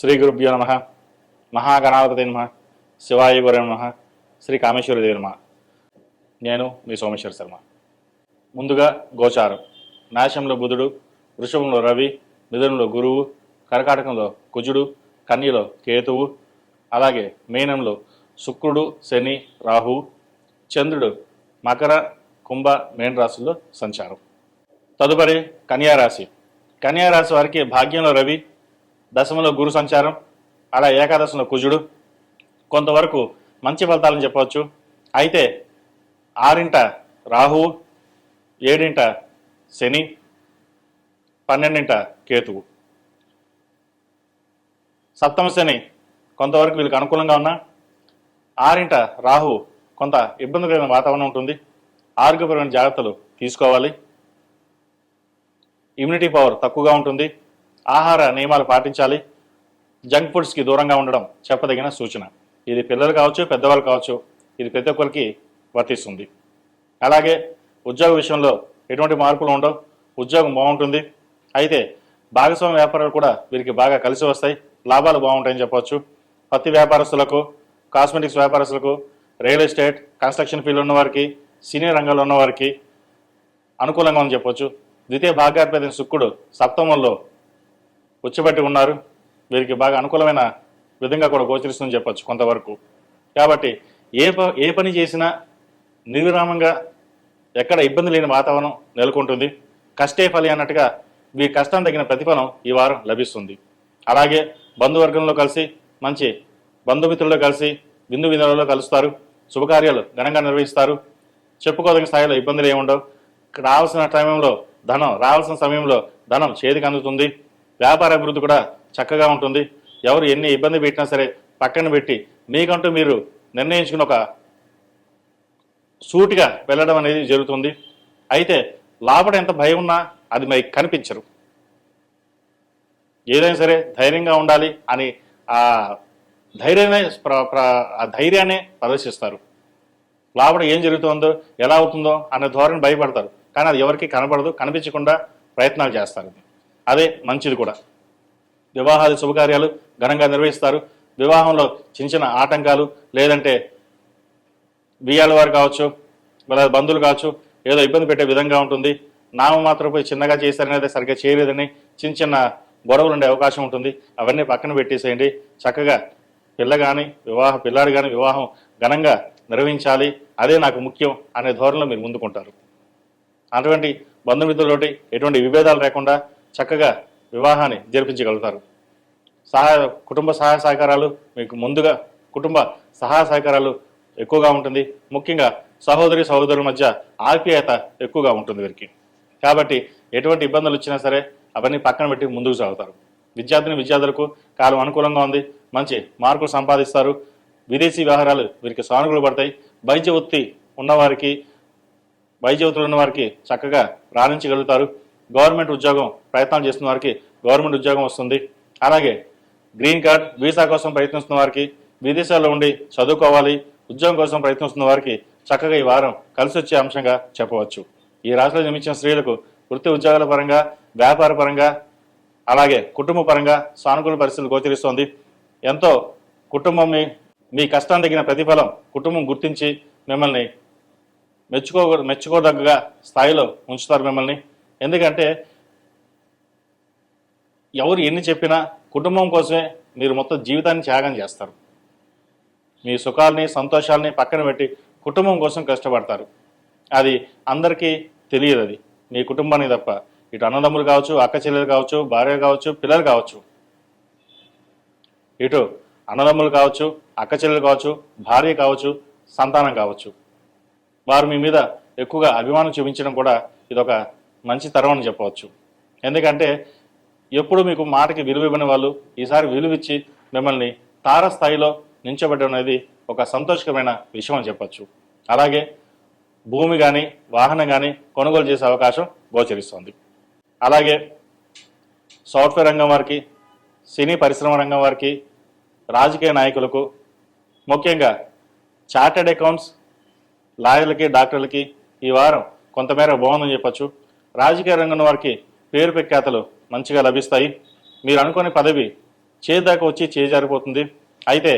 శ్రీ గురుభ్యో నమ. మహాగణాధిపతి నమ. శివాయ గురు నమ. శ్రీ కామేశ్వరదేవి నమ. నేను మీ సోమేశ్వర శర్మ. ముందుగా గోచారం. నాశంలో బుధుడు వృషభంలో రవి మిథునంలో గురువు కర్కాటకంలో కుజుడు కన్యలో కేతువు అలాగే మీనంలో శుక్రుడు శని రాహువు చంద్రుడు మకర కుంభ మేన రాశుల్లో సంచారం. తదుపరి కన్యారాశి కన్యారాశి వారికి భాగ్యంలో రవి దశమలో గురు సంచారం అలా ఏకాదశంలో కుజుడు. కొంతవరకు మంచి ఫలితాలని చెప్పవచ్చు. అయితే ఆరింట రాహువు ఏడింట శని పన్నెండింట కేతువు. సప్తమ శని కొంతవరకు వీళ్ళకి అనుకూలంగా ఉన్నా ఆరింట రాహు కొంత ఇబ్బందికరమైన వాతావరణం ఉంటుంది. ఆరోగ్యపరమైన జాగ్రత్తలు తీసుకోవాలి. ఇమ్యూనిటీ పవర్ తక్కువగా ఉంటుంది. ఆహార నియమాలు పాటించాలి. జంక్ ఫుడ్స్కి దూరంగా ఉండడం చెప్పదగిన సూచన. ఇది పిల్లలు కావచ్చు పెద్దవాళ్ళు కావచ్చు ఇది ప్రతి ఒక్కరికి వర్తిస్తుంది. అలాగే ఉద్యోగ విషయంలో ఎటువంటి మార్పులు ఉండవు. ఉద్యోగం బాగుంటుంది. అయితే భాగస్వామ్య వ్యాపారాలు కూడా వీరికి బాగా కలిసి వస్తాయి. లాభాలు బాగుంటాయని చెప్పవచ్చు. పత్తి వ్యాపారస్తులకు కాస్మెటిక్స్ వ్యాపారస్తులకు రియల్ ఎస్టేట్ కన్స్ట్రక్షన్ ఫీల్డ్ ఉన్న వారికి సినీ రంగంలో ఉన్నవారికి అనుకూలంగా అని చెప్పొచ్చు ద్వితీయ భాగాధిపతి శుక్రుడు సప్తమంలో ఉచ్చబట్టి ఉన్నారు. వీరికి బాగా అనుకూలమైన విధంగా కూడా గోచరిస్తుందని చెప్పొచ్చు కొంతవరకు. కాబట్టి ఏ ప ఏ పని చేసినా నిర్విరామంగా ఎక్కడ ఇబ్బంది లేని వాతావరణం నెలకొంటుంది. కష్టే ఫలి అన్నట్టుగా మీ కష్టం తగిన ప్రతిఫలం ఈ వారం లభిస్తుంది. అలాగే బంధువర్గంలో కలిసి మంచి బంధుమిత్రుల్లో కలిసి విందు విందులలో కలుస్తారు. శుభకార్యాలు ఘనంగా నిర్వహిస్తారు. చెప్పుకోదగిన స్థాయిలో ఇబ్బందులు ఏముండవు. రావాల్సిన టైంలో ధనం రావాల్సిన సమయంలో ధనం చేతికి అందుతుంది. వ్యాపార అభివృద్ధి కూడా చక్కగా ఉంటుంది. ఎవరు ఎన్ని ఇబ్బంది పెట్టినా సరే పక్కన పెట్టి మీకంటూ మీరు నిర్ణయించుకుని ఒక సూటిగా వెళ్ళడం అనేది జరుగుతుంది. అయితే లోపల ఎంత భయం ఉన్నా అది మీకు కనిపించరు. ఏదైనా సరే ధైర్యంగా ఉండాలి అని ఆ ధైర్యాన్ని ఆ ధైర్యాన్ని ప్రదర్శిస్తారు. లోపల ఏం జరుగుతుందో ఎలా అవుతుందో అనే ధోరణి భయపడతారు. కానీ అది ఎవరికి కనపడదు కనిపించకుండా ప్రయత్నాలు చేస్తారు. అదే మంచిది కూడా. వివాహాది శుభకార్యాలు ఘనంగా నిర్వహిస్తారు. వివాహంలో చిన్న చిన్న ఆటంకాలు లేదంటే బియ్యాల వారు కావచ్చు లేదా బంధువులు కావచ్చు ఏదో ఇబ్బంది పెట్టే విధంగా ఉంటుంది. నామమాత్రం పోయి చిన్నగా చేశారనేది సరిగ్గా చేయలేదని చిన్న చిన్న గొడవలు ఉండే అవకాశం ఉంటుంది. అవన్నీ పక్కన పెట్టేసేయండి. చక్కగా పిల్ల కానీ వివాహ పిల్లాడు కానీ వివాహం ఘనంగా నిర్వహించాలి. అదే నాకు ముఖ్యం అనే ధోరణిలో మీరు ముందుకుంటారు. అటువంటి బంధుమిత్రులతోటి ఎటువంటి విభేదాలు లేకుండా చక్కగా వివాహాన్ని జరిపించగలుగుతారు. సహాయ కుటుంబ సహాయ సహకారాలు మీకు ముందుగా కుటుంబ సహాయ సహకారాలు ఎక్కువగా ఉంటుంది. ముఖ్యంగా సహోదరి సహోదరుల మధ్య ఆప్యాయత ఎక్కువగా ఉంటుంది వీరికి. కాబట్టి ఎటువంటి ఇబ్బందులు వచ్చినా సరే అవన్నీ పక్కన పెట్టి ముందుకు సాగుతారు. విద్యార్థిని విద్యార్థులకు కాలం అనుకూలంగా ఉంది. మంచి మార్కులు సంపాదిస్తారు. విదేశీ వ్యవహారాలు వీరికి సానుకూలు పడతాయి. వైద్య వృత్తి ఉన్నవారికి వైద్య వృత్తులు ఉన్నవారికి చక్కగా రాణించగలుగుతారు. గవర్నమెంట్ ఉద్యోగం ప్రయత్నాలు చేస్తున్న వారికి గవర్నమెంట్ ఉద్యోగం వస్తుంది. అలాగే గ్రీన్ కార్డ్ వీసా కోసం ప్రయత్నిస్తున్న వారికి విదేశాల్లో ఉండి చదువుకోవాలి ఉద్యోగం కోసం ప్రయత్నిస్తున్న వారికి చక్కగా ఈ వారం కలిసి వచ్చే అంశంగా చెప్పవచ్చు. ఈ రాశిలో జన్మించిన స్త్రీలకు వృత్తి ఉద్యోగాల పరంగా వ్యాపార పరంగా అలాగే కుటుంబ పరంగా సానుకూల పరిస్థితులు గోచరిస్తోంది. ఎంతో కుటుంబం మీ మీ కష్టం తగిన ప్రతిఫలం కుటుంబం గుర్తించి మిమ్మల్ని మెచ్చుకో మెచ్చుకోదగ్గ స్థాయిలో ఉంచుతారు మిమ్మల్ని. ఎందుకంటే ఎవరు ఎన్ని చెప్పినా కుటుంబం కోసమే మీరు మొత్తం జీవితాన్ని త్యాగం చేస్తారు. మీ సుఖాలని సంతోషాలని పక్కన పెట్టి కుటుంబం కోసం కష్టపడతారు. అది అందరికీ తెలియదు అది. మీ కుటుంబానికి తప్ప. ఇటు అన్నదమ్ములు కావచ్చు అక్క చెల్లెలు కావచ్చు భార్య కావచ్చు పిల్లలు కావచ్చు. ఇటు అన్నదమ్ములు కావచ్చు అక్క చెల్లెలు కావచ్చు భార్య కావచ్చు సంతానం కావచ్చు. వారు మీ మీద ఎక్కువగా అభిమానం చూపించడం కూడా ఇదొక మంచి తరం అని చెప్పవచ్చు. ఎందుకంటే ఎప్పుడు మీకు మాటకి విలువ ఇవ్వని వాళ్ళు ఈసారి విలువిచ్చి మిమ్మల్ని తారస్థాయిలో నించబడడం అనేది ఒక సంతోషకరమైన విషయం అని చెప్పచ్చు. అలాగే భూమి కానీ వాహనం కానీ కొనుగోలు చేసే అవకాశం గోచరిస్తుంది. అలాగే సాఫ్ట్వేర్ రంగం వారికి సినీ పరిశ్రమ రంగం వారికి రాజకీయ నాయకులకు ముఖ్యంగా చార్టెడ్ అకౌంట్స్ లాయర్లకి డాక్టర్లకి ఈ వారం కొంతమేర బాగుందని చెప్పచ్చు. రాజకీయ రంగం వారికి పేరు ప్రఖ్యాతలు మంచిగా లభిస్తాయి. మీరు అనుకునే పదవి చేదాకా వచ్చి చేజారిపోతుంది అయితే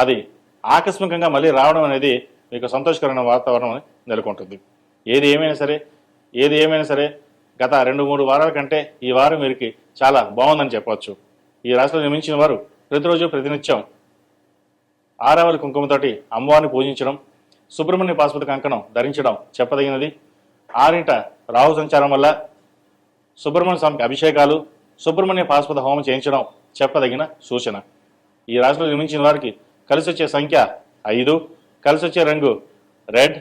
అది ఆకస్మికంగా మళ్ళీ రావడం అనేది మీకు సంతోషకరమైన వాతావరణం నెలకొంటుంది. ఏది ఏమైనా సరే ఏది ఏమైనా సరే గత రెండు మూడు వారాల కంటే ఈ వారం వీరికి చాలా బాగుందని చెప్పవచ్చు. ఈ రాశిలో నిర్మించిన వారు ప్రతిరోజు ప్రతినిత్యం ఆరావళి కుంకుమతోటి అమ్మవారిని పూజించడం సుబ్రహ్మణ్య పాశుపతి కంకణం ధరించడం చెప్పదగినది. ఆరింట రాహు సంచారం వల్ల సుబ్రహ్మణ్య స్వామికి అభిషేకాలు సుబ్రహ్మణ్య పాశుపత హోమం చేయించడం చెప్పదగిన సూచన. ఈ రాశిలో నిర్మించిన వారికి కలిసి వచ్చే సంఖ్య ఐదు కలిసి వచ్చే రంగు రెడ్.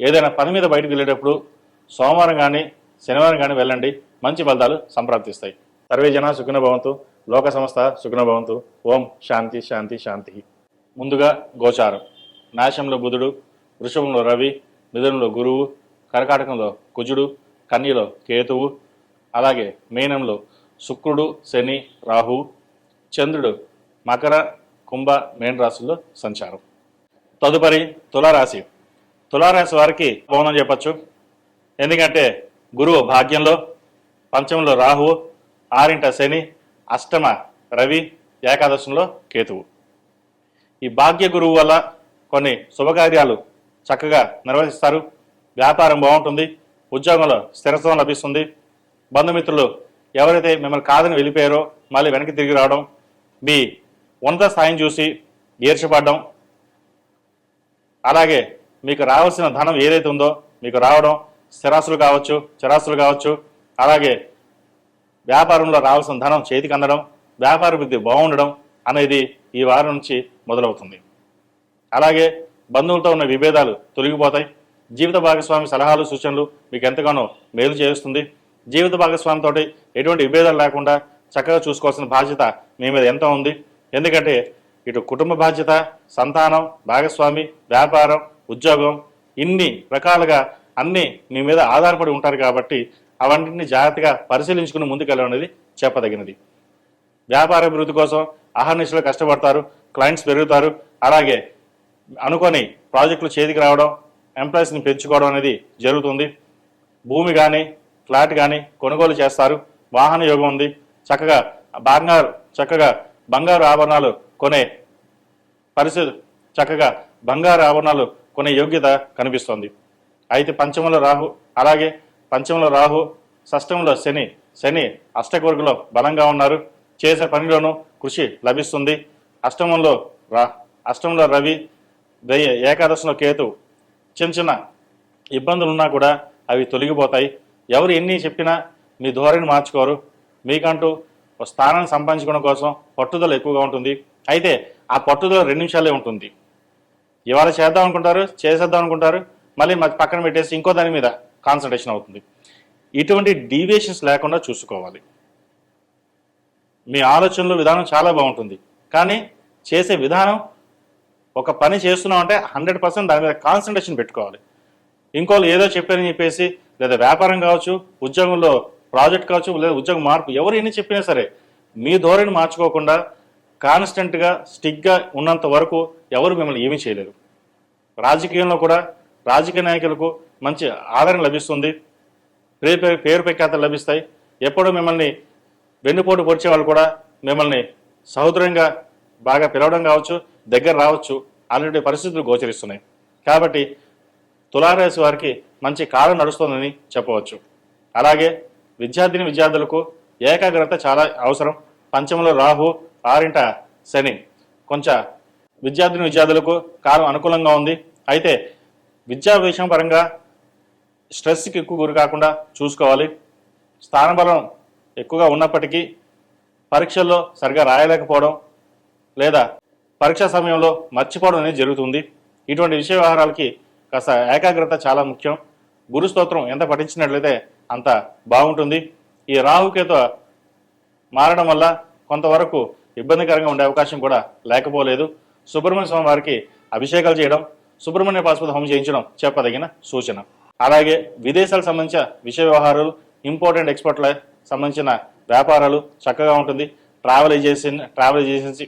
ఏదైనా పని మీద బయటకు వెళ్ళేటప్పుడు సోమవారం కానీ శనివారం కానీ వెళ్ళండి. మంచి ఫలితాలు సంప్రాప్తిస్తాయి. సర్వే జన సుఖినభవంతు లోక సంస్థ సుఖినభవంతు ఓం శాంతి శాంతి శాంతి. ముందుగా గోచారం. నాశంలో బుధుడు వృషభంలో రవి మిథునంలో గురువు కర్కాటకంలో కుజుడు కన్యలో కేతువు అలాగే మీనంలో శుక్రుడు శని రాహువు చంద్రుడు మకర కుంభ మేన రాశుల్లో సంచారం. తదుపరి తులారాశి. తులారాశి వారికి భవనం చెప్పచ్చు. ఎందుకంటే గురువు భాగ్యంలో పంచమంలో రాహువు ఆరింట శని అష్టమ రవి ఏకాదశంలో కేతువు. ఈ భాగ్య గురువు వల్ల కొన్ని శుభకార్యాలు చక్కగా నిర్వహిస్తారు. వ్యాపారం బాగుంటుంది ఉద్యోగంలో స్థిరత్వం లభిస్తుంది. బంధుమిత్రులు ఎవరైతే మిమ్మల్ని కాదని వెళ్ళిపోయారో మళ్ళీ వెనక్కి తిరిగి రావడం మీ ఉన్నత స్థాయిని చూసి ఈర్చపడడం అలాగే మీకు రావాల్సిన ధనం ఏదైతే ఉందో మీకు రావడం స్థిరాస్తులు కావచ్చు చిరాస్తులు కావచ్చు అలాగే వ్యాపారంలో రావాల్సిన ధనం చేతికి అందడం వ్యాపార వృద్ధి బాగుండడం అనేది ఈ వారం నుంచి మొదలవుతుంది. అలాగే బంధువులతో ఉన్న విభేదాలు తొలగిపోతాయి. జీవిత భాగస్వామి సలహాలు సూచనలు మీకు ఎంతగానో మేలు చేస్తుంది. జీవిత భాగస్వామితో ఎటువంటి విభేదాలు లేకుండా చక్కగా చూసుకోవాల్సిన బాధ్యత మీ మీద ఎంత ఉంది. ఎందుకంటే ఇటు కుటుంబ బాధ్యత సంతానం భాగస్వామి వ్యాపారం ఉద్యోగం ఇన్ని రకాలుగా అన్నీ మీ మీద ఆధారపడి ఉంటారు కాబట్టి అవన్నింటిని జాగ్రత్తగా పరిశీలించుకుని ముందుకెళ్ళడం అనేది చెప్పదగినది. వ్యాపార అభివృద్ధి కోసం అహర్నిశలు కష్టపడతారు క్లయింట్స్ పెరుగుతారు. అలాగే అనుకొని ప్రాజెక్టులు చేతికి రావడం ఎంప్లాయీస్ని పెంచుకోవడం అనేది జరుగుతుంది. భూమి కానీ ఫ్లాట్ కానీ కొనుగోలు చేస్తారు. వాహన యోగం ఉంది. చక్కగా బంగారు చక్కగా బంగారు ఆభరణాలు కొనే పరిస్థితి చక్కగా బంగారు ఆభరణాలు కొనే యోగ్యత కనిపిస్తోంది. అయితే పంచమంలో రాహు అలాగే పంచమంలో రాహు షష్టంలో శని శని అష్టకవర్గంలో బలంగా ఉన్నారు. చేసే పనిలోనూ కృషి లభిస్తుంది. అష్టమంలో రా అష్టంలో రవి ఏకాదశిలో కేతు చిన్న చిన్న ఇబ్బందులు ఉన్నా కూడా అవి తొలగిపోతాయి. ఎవరు ఎన్ని చెప్పినా మీ ధోరణి మార్చుకోరు. మీకంటూ స్థానం స్థానాన్ని సంపాదించుకోవడం కోసం పట్టుదల ఎక్కువగా ఉంటుంది. అయితే ఆ పట్టుదల రెండు నిమిషాలే ఉంటుంది. ఇవాళ చేద్దాం అనుకుంటారు చేసేద్దాం అనుకుంటారు మళ్ళీ మరి పక్కన పెట్టేసి ఇంకో దాని మీద కాన్సన్ట్రేషన్ అవుతుంది. ఇటువంటి డీవియేషన్స్ లేకుండా చూసుకోవాలి. మీ ఆలోచనలు విధానం చాలా బాగుంటుంది. కానీ చేసే విధానం ఒక పని చేస్తున్నాం అంటే హండ్రెడ్ పర్సెంట్ దాని మీద కాన్సన్ట్రేషన్ పెట్టుకోవాలి. ఇంకోళ్ళు ఏదో చెప్పారని చెప్పేసి లేదా వ్యాపారం కావచ్చు ఉద్యోగంలో ప్రాజెక్ట్ కావచ్చు లేదా ఉద్యోగం మార్పు ఎవరు ఎన్ని చెప్పినా సరే మీ ధోరణి మార్చుకోకుండా కాన్స్టెంట్గా స్టిక్గా ఉన్నంత వరకు ఎవరు మిమ్మల్ని ఏమీ చేయలేరు. రాజకీయంలో కూడా రాజకీయ నాయకులకు మంచి ఆదరణ లభిస్తుంది. పేరు పేరు పేరు ప్రఖ్యాతలు లభిస్తాయి. ఎప్పుడూ మిమ్మల్ని వెన్నుపోటు పొడిచే వాళ్ళు కూడా మిమ్మల్ని సహోదరంగా బాగా పిలవడం కావచ్చు దగ్గర రావచ్చు అలాంటి పరిస్థితులు గోచరిస్తున్నాయి. కాబట్టి తులారాశి వారికి మంచి కాలం నడుస్తుందని చెప్పవచ్చు. అలాగే విద్యార్థిని విద్యార్థులకు ఏకాగ్రత చాలా అవసరం. పంచంలో రాహు ఆరింట శని. కొంచెం విద్యార్థిని విద్యార్థులకు కాలం అనుకూలంగా ఉంది. అయితే విద్యా విషయం పరంగా స్ట్రెస్కి ఎక్కువ గురి కాకుండా చూసుకోవాలి. స్థానబలం ఎక్కువగా ఉన్నప్పటికీ పరీక్షల్లో సరిగా రాయలేకపోవడం లేదా పరీక్ష సమయంలో మర్చిపోవడం అనేది జరుగుతుంది. ఇటువంటి విషయ వ్యవహారాలకి కాస్త ఏకాగ్రత చాలా ముఖ్యం. గురు స్తోత్రం ఎంత పఠించినట్లయితే అంత బాగుంటుంది. ఈ రాహుకేత మారడం వల్ల కొంతవరకు ఇబ్బందికరంగా ఉండే అవకాశం కూడా లేకపోలేదు. సుబ్రహ్మణ్య స్వామి వారికి అభిషేకాలు చేయడం సుబ్రహ్మణ్య పాశుపతి హోమం చేయించడం చెప్పదగిన సూచన. అలాగే విదేశాలకు సంబంధించిన విషయ వ్యవహారాలు ఇంపార్టెంట్ ఎక్స్పోర్ట్ల సంబంధించిన వ్యాపారాలు చక్కగా ఉంటుంది. Travel agency travel agency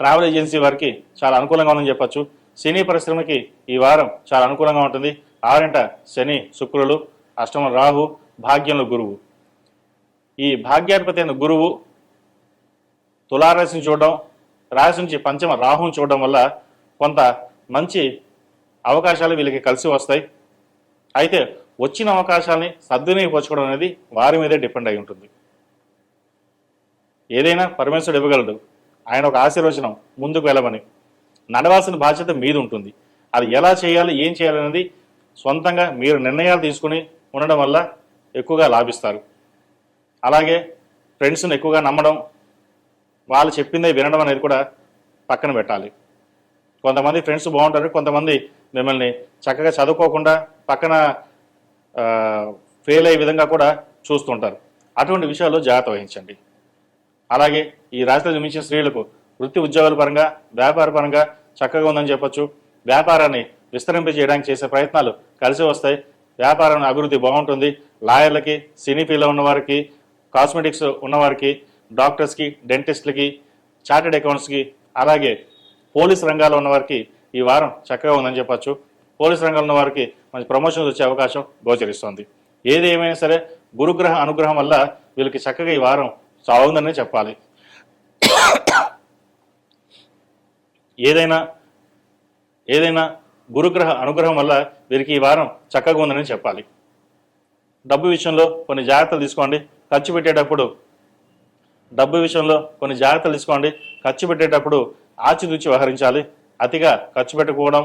travel agency వారికి చాలా అనుకూలంగా ఉందని చెప్పొచ్చు. సినీ పరిశ్రమకి ఈ వారం చాలా అనుకూలంగా ఉంటుంది. ఆరింట శని శుక్రులు అష్టమ రాహు భాగ్యంలో గురువు. ఈ భాగ్యాధిపతి అయిన గురువు తులారాశిని చూడడం రాశి నుంచి పంచమ రాహుని చూడడం వల్ల కొంత మంచి అవకాశాలు వీళ్ళకి కలిసి వస్తాయి. అయితే వచ్చిన అవకాశాలని సద్వినియోగపరచుకోవడం అనేది వారి మీదే డిపెండ్ అయి ఉంటుంది. ఏదైనా పరమేశ్వరుడు ఇవ్వగలడు. ఆయన ఒక ఆశీర్వచనం ముందుకు వెళ్ళమని. నడవాల్సిన బాధ్యత మీది ఉంటుంది అది ఎలా చేయాలి ఏం చేయాలనేది సొంతంగా మీరు నిర్ణయాలు తీసుకుని ఉండడం వల్ల ఎక్కువగా లాభిస్తారు. అలాగే ఫ్రెండ్స్ని ఎక్కువగా నమ్మడం వాళ్ళు చెప్పిందే వినడం అనేది కూడా పక్కన పెట్టాలి. కొంతమంది ఫ్రెండ్స్ బాగుంటారు కొంతమంది మిమ్మల్ని చక్కగా చదువుకోకుండా పక్కన ఫెయిల్ అయ్యే విధంగా కూడా చూస్తుంటారు. అటువంటి విషయాల్లో జాగ్రత్త వహించండి. అలాగే ఈ రాశిలో జన్మించిన స్త్రీలకు వృత్తి ఉద్యోగాల పరంగా వ్యాపార పరంగా చక్కగా ఉందని చెప్పొచ్చు. వ్యాపారాన్ని విస్తరింప చేయడానికి చేసే ప్రయత్నాలు కలిసి వస్తాయి. వ్యాపారం అభివృద్ధి బాగుంటుంది. లాయర్లకి సినీ ఫీల్డ్లో ఉన్నవారికి కాస్మెటిక్స్ ఉన్నవారికి డాక్టర్స్కి డెంటిస్ట్లకి చార్టెడ్ అకౌంట్స్కి అలాగే పోలీస్ రంగాల్లో ఉన్నవారికి ఈ వారం చక్కగా ఉందని చెప్పచ్చు. పోలీస్ రంగంలో ఉన్న వారికి మంచి ప్రమోషన్స్ వచ్చే అవకాశం గోచరిస్తుంది. ఏది ఏమైనా సరే గురుగ్రహ అనుగ్రహం వల్ల వీళ్ళకి చక్కగా ఈ వారం సాగుందనే చెప్పాలి. ఏదైనా ఏదైనా గురుగ్రహ అనుగ్రహం వల్ల వీరికి ఈ వారం చక్కగా ఉందని చెప్పాలి. డబ్బు విషయంలో కొన్ని జాగ్రత్తలు తీసుకోండి. ఖర్చు పెట్టేటప్పుడు డబ్బు విషయంలో కొన్ని జాగ్రత్తలు తీసుకోండి. ఖర్చు పెట్టేటప్పుడు ఆచితూచి వ్యవహరించాలి. అతిగా ఖర్చు పెట్టుకోవడం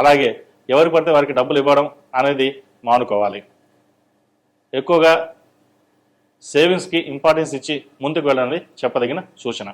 అలాగే ఎవరు పడితే వారికి డబ్బులు ఇవ్వడం అనేది మానుకోవాలి. ఎక్కువగా సేవింగ్స్కి ఇంపార్టెన్స్ ఇచ్చి ముందుకు వెళ్ళాలని చెప్పదగిన సూచన.